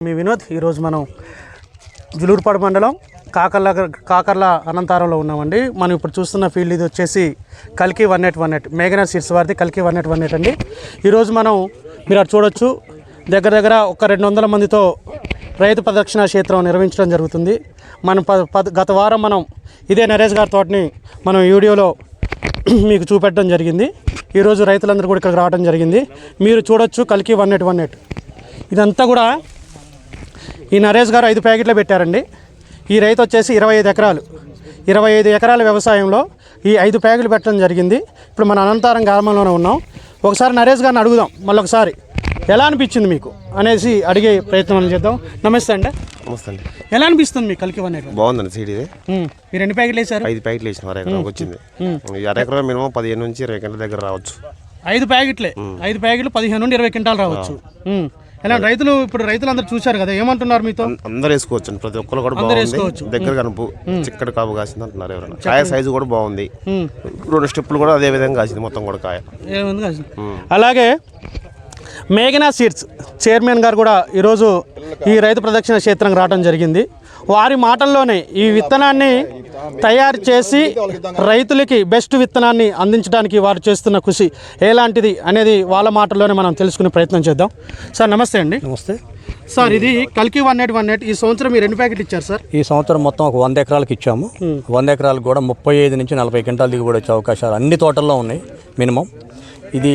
మీ వినోద్ ఈరోజు మనం జులూరుపాడు మండలం కాకర్ల కాకర్ల అనంతారంలో ఉన్నామండి. మనం ఇప్పుడు చూస్తున్న ఫీల్డ్ ఇది వచ్చేసి కల్కి వన్ ఎయిట్ వన్ ఎయిట్ మేఘనా సీట్స్ వారిది కల్కి వన్ ఎయిట్ వన్ ఎయిట్ అండి. ఈరోజు మనం మీరు అటు చూడొచ్చు దగ్గర దగ్గర ఒక రెండు వందల మందితో రైతు ప్రదక్షిణ క్షేత్రం నిర్వహించడం జరుగుతుంది. మనం ప పద గత వారం మనం ఇదే నరేష్ గారి తోటని మనం వీడియోలో మీకు చూపెట్టడం జరిగింది. ఈరోజు రైతులందరూ కూడా ఇక్కడికి రావడం జరిగింది. మీరు చూడొచ్చు కల్కి వన్ ఎయిట్ వన్ ఎయిట్. ఇదంతా కూడా ఈ నరేష్ గారు ఐదు ప్యాకెట్లు పెట్టారండి. ఈ రైతు వచ్చేసి ఇరవై ఐదు ఎకరాలు. ఇరవై ఐదు ఎకరాల వ్యవసాయంలో ఈ ఐదు ప్యాకెట్లు పెట్టడం జరిగింది. ఇప్పుడు మన అనంతారం గ్రామంలోనే ఉన్నాం. ఒకసారి నరేష్ గారిని అడుగుదాం. మళ్ళీ ఒకసారి ఎలా అనిపించింది మీకు? అనేసి అడిగే ప్రయత్నం చేద్దాం. నమస్తే అండి. నమస్తే అండి. ఎలా అనిపిస్తుంది మీకు కలికి వన్ బాగుందండి సీడ్ మీరు ఎన్ని ప్యాకెట్లు వేశారు? ఐదు ప్యాకెట్లు వేసిన అర ఎకరానికి వచ్చింది. ఈ అర ఎకరం మినిమం పదిహేను నుంచి ఇరవై గంటల దగ్గర రావచ్చు. ఐదు ప్యాకెట్లే. ఐదు ప్యాకెట్లు పదిహేను నుండి ఇరవై క్వింటాలు రావచ్చు. ఎలా రైతులు ఇప్పుడు రైతులు అందరూ చూశారు కదా ఏమంటున్నారు మీతో? అందరూ వేసుకోవచ్చు ప్రతి ఒక్కరు కూడా బాగుంది. దగ్గర కనుపు చిక్కటి కాపు కాసింది అంటున్నారు ఎవరైనా. కాయ సైజు కూడా బాగుంది. రెండు స్టెప్పులు కూడా అదే విధంగా కాసింది మొత్తం కూడా కాయ. అలాగే మేఘనా సీడ్స్ చైర్మన్ గారు కూడా ఈరోజు ఈ రైతు ప్రదక్షిణ క్షేత్రం రావడం జరిగింది. వారి మాటల్లోనే ఈ విత్తనాన్ని తయారు చేసి రైతులకి బెస్ట్ విత్తనాన్ని అందించడానికి వారు చేస్తున్న కృషి ఎలాంటిది అనేది వాళ్ళ మాటల్లోనే మనం తెలుసుకునే ప్రయత్నం చేద్దాం. సార్ నమస్తే అండి. నమస్తే. సార్ ఇది కల్కి వన్ ఎయిట్ వన్ ఎయిట్. ఈ సంవత్సరం మీరు ఎన్ని ప్యాకెట్లు ఇచ్చారు సార్? ఈ సంవత్సరం మొత్తం ఒక వంద ఎకరాలకు ఇచ్చాము. వంద ఎకరాలకు కూడా ముప్పై ఐదు నుంచి నలభై క్వింటాల దిగుబడి వచ్చే అవకాశాలు అన్ని తోటల్లో ఉన్నాయి మినిమం. ఇది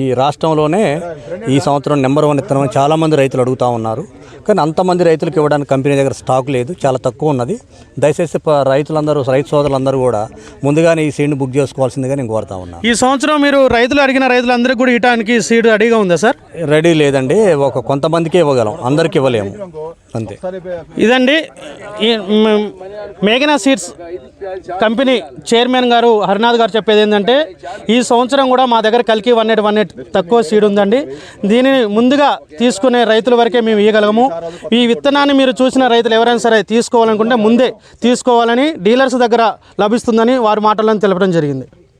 ఈ రాష్ట్రంలోనే ఈ సంవత్సరం నెంబర్ వన్ ఇత్తనం చాలామంది రైతులు అడుగుతూ ఉన్నారు. కానీ అంతమంది రైతులకు ఇవ్వడానికి కంపెనీ దగ్గర స్టాక్ లేదు చాలా తక్కువ ఉన్నది. దయచేసి రైతులందరూ రైతు సోదరులందరూ కూడా ముందుగానే ఈ సీడ్ని బుక్ చేసుకోవాల్సిందిగా నేను కోరుతా ఉన్నాను ఈ సంవత్సరం మీరు రైతులు అడిగిన రైతులందరికీ కూడా ఇవ్వడానికి సీడ్ రెడీగా ఉందా సార్? రెడీ లేదండి ఒక కొంతమందికే ఇవ్వగలం అందరికీ ఇవ్వలేము. అంతే. ఇదండి మేఘనా సీడ్స్ కంపెనీ చైర్మన్ గారు హరినాథ్ గారు చెప్పేది ఏంటంటే ఈ సంవత్సరం కూడా మా దగ్గర కలికి వన్ ఎయిట్ వన్ ఎయిట్ తక్కువ సీడ్ ఉందండి. దీనిని ముందుగా తీసుకునే రైతుల వరకే మేము ఇవ్వగలము ఈ విత్తనాన్ని మీరు చూసిన రైతులు ఎవరైనా సరే తీసుకోవాలనుకుంటే ముందే తీసుకోవాలని డీలర్స్ దగ్గర లభిస్తుందని వారి మాటలను తెలపడం జరిగింది.